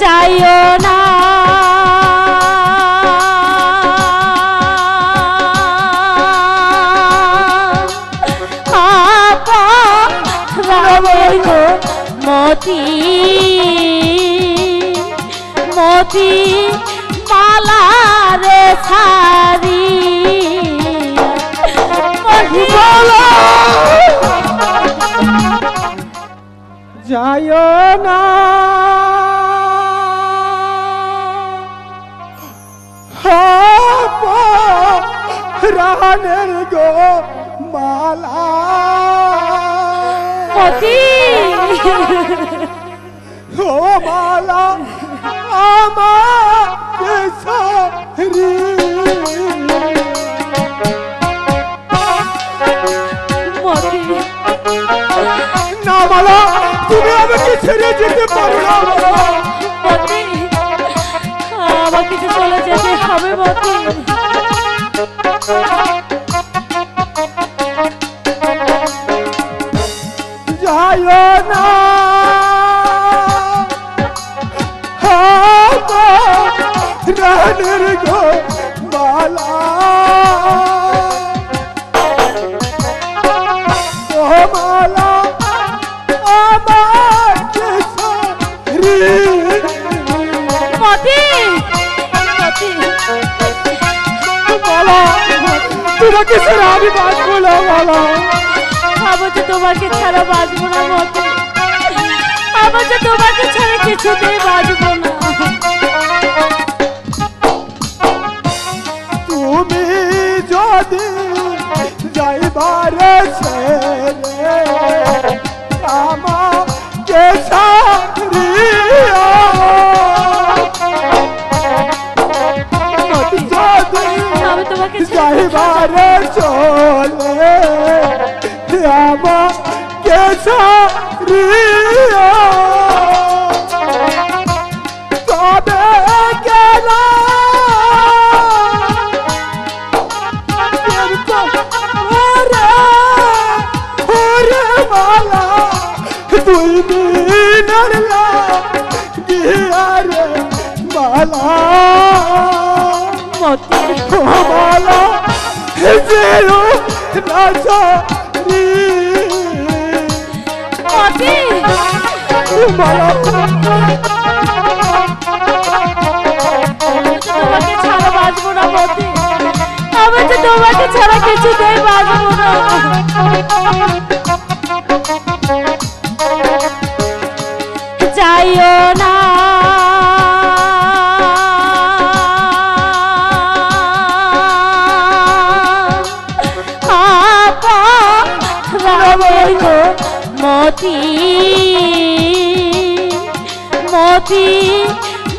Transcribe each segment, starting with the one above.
যাইও না। মতি মতি মালারে ছাড়ি যায় না। রানের গো মালা। ও মালা আমার না মালা তুমি আমাকে ছেড়ে যেতে পারো না। আমাকে চলে যেতে হবে মতি রানের গো আমার মালা তোমাকে ছাড়া আমি বাঁচবো না মালা? আমি যে তোমাকে ছাড়া বাঁচবো না মতি। আমি যে তোমাকে ছাড়া কিছুতেই বাঁচবো না। যদি যাইবারে ছেড়ে আমাকে সারিয়া যাইবারে চলে আমাকে সারিয়া মালা মতি মালা যেও নাচি মতি! মালা আমি যে তোমাকে ছাড়া বাঁচবো না মতি। আমি যে তোমাকে ছাড়া কিছুতেই বাঁচবো না। যাইও না মতি মতি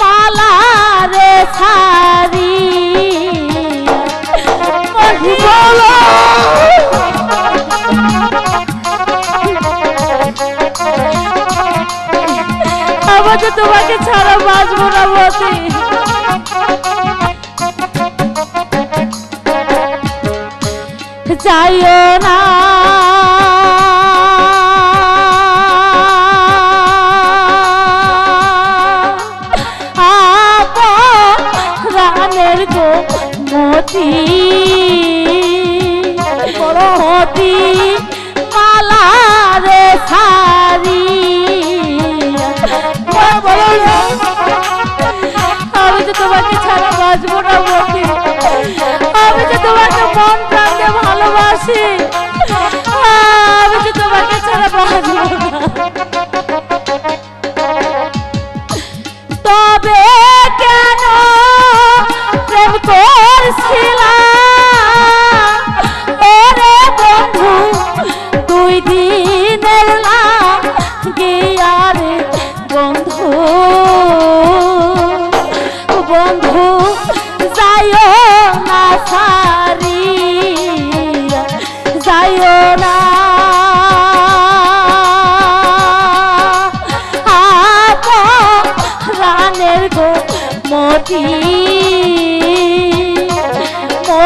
মালারে ছাড়ি আমার যে তোমাকে ছাড়া বাঁচবো না মতি। যাইও না মতি মতি মালারে সারি আমি তো তোমাকে ছাড়া বাঁচবো না আমি তো তোমাকে মন প্রাণ ভালোবাসি।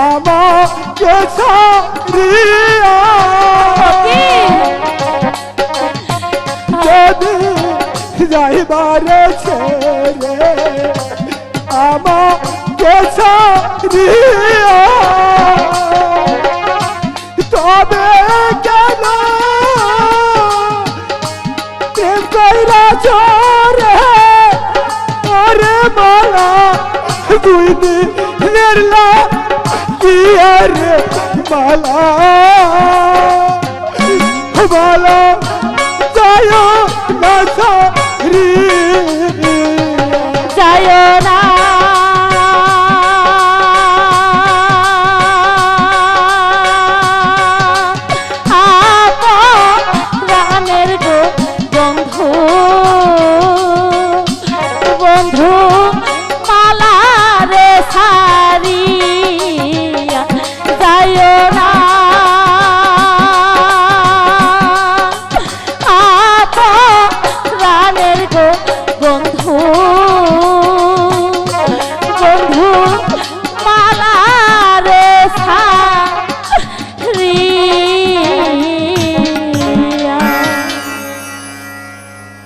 আমাকে ছাড়িয়া যদি যাইবারে ছেড়ে আমাকে ছাড়িয়া তবে কেন কইরা চোরে ওরে মালা দুই দিনের লা মালা মালা